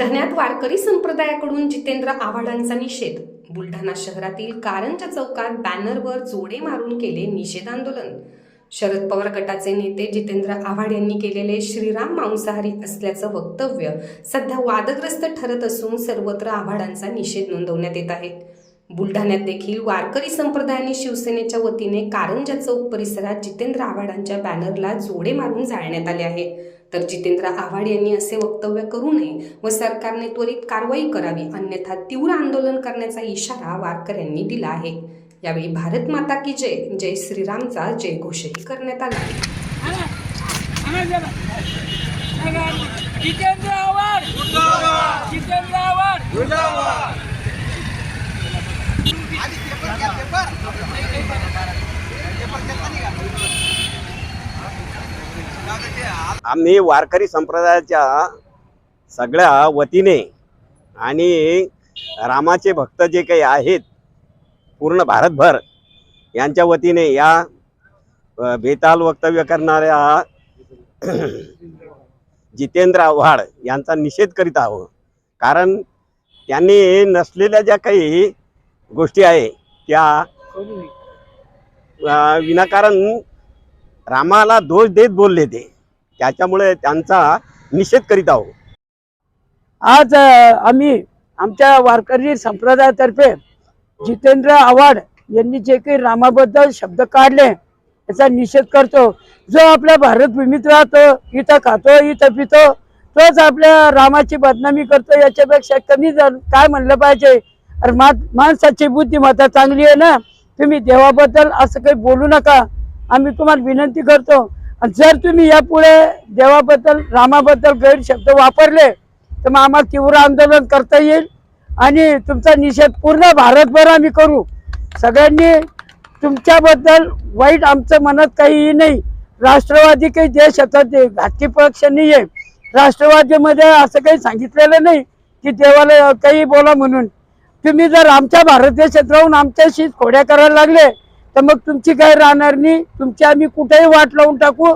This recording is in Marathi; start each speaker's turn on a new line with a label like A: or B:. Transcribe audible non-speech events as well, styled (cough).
A: बुलढाण्यात वारकरी संप्रदायाकडून जितेंद्र आव्हाडांचा निषेध. बुलढाणा शहरातील कारंजा चौकात बॅनरवर जोडे मारून केले निषेध आंदोलन. शरद पवार गटाचे नेते जितेंद्र आव्हाड यांनी केलेले श्रीराम मांसाहारी असल्याचं वक्तव्य सध्या वादग्रस्त ठरत असून सर्वत्र आव्हाडांचा निषेध नोंदवण्यात येत आहे. बुलढाण्यात देखील वारकरी संप्रदायाने शिवसेनेच्या वतीने कारंजा चौक परिसरात जितेंद्र आव्हाडांच्या बॅनरला जोडे मारून जाळण्यात आले आहे. तर जितेंद्र आव्हाड यांनी असे वक्तव्य करू नये व सरकारने त्वरित कारवाई करावी अन्यथा तीव्र आंदोलन करण्याचा इशारा वारकऱ्यांनी दिला आहे. यावेळी भारत माता की जय जय श्रीरामचा जयघोषही करण्यात आला
B: जितेंद्र आव्हाड जितेंद्र आव्हाड
C: आम्ही वारकरी संप्रदायाच्या सगळ्या वतीने आणि रामाचे भक्त जे काही आहेत पूर्ण भारतभर यांच्या वतीने या बेताल वक्तव्य करणाऱ्या (clears throat) जितेंद्र आव्हाड यांचा निषेध करीत आहोत. कारण त्यांनी नसलेल्या ज्या काही गोष्टी आहे त्या विनाकारण रामाला दोष देत बोलले ते. त्याच्यामुळे त्यांचा निषेध करीत आहोत.
B: आज आम्ही आमच्या वारकरी संप्रदायातर्फे जितेंद्र आव्हाड यांनी जे काही रामाबद्दल शब्द काढले याचा निषेध करतो. जो आपल्या भारत भूमीत राहतो इथं खातो इथं पितो तोच आपल्या रामाची बदनामी करतो याच्यापेक्षा कमी जर काय म्हणलं पाहिजे अरे मा माणसाची बुद्धिमत्ता चांगली आहे ना? तुम्ही देवाबद्दल असं काही बोलू नका. आम्ही तुम्हाला विनंती करतो. आणि जर तुम्ही यापुढे देवाबद्दल रामाबद्दल गैरशब्द वापरले तर मग आम्हाला तीव्र आंदोलन करता येईल. आणि तुमचा निषेध पूर्ण भारतभर आम्ही करू. सगळ्यांनी तुमच्याबद्दल वाईट आमचं मनात काहीही नाही. राष्ट्रवादी काही देश होता ते घातकी पक्ष नाही आहे राष्ट्रवादीमध्ये असं काही सांगितलेलं नाही की देवाला काही बोला म्हणून. तुम्ही जर आमच्या भारत देशात राहून आमच्याशी खोड्या करायला लागले तर मग तुमची काही राहणार नाही. तुमची आम्ही कुठेही वाट लावून टाकू.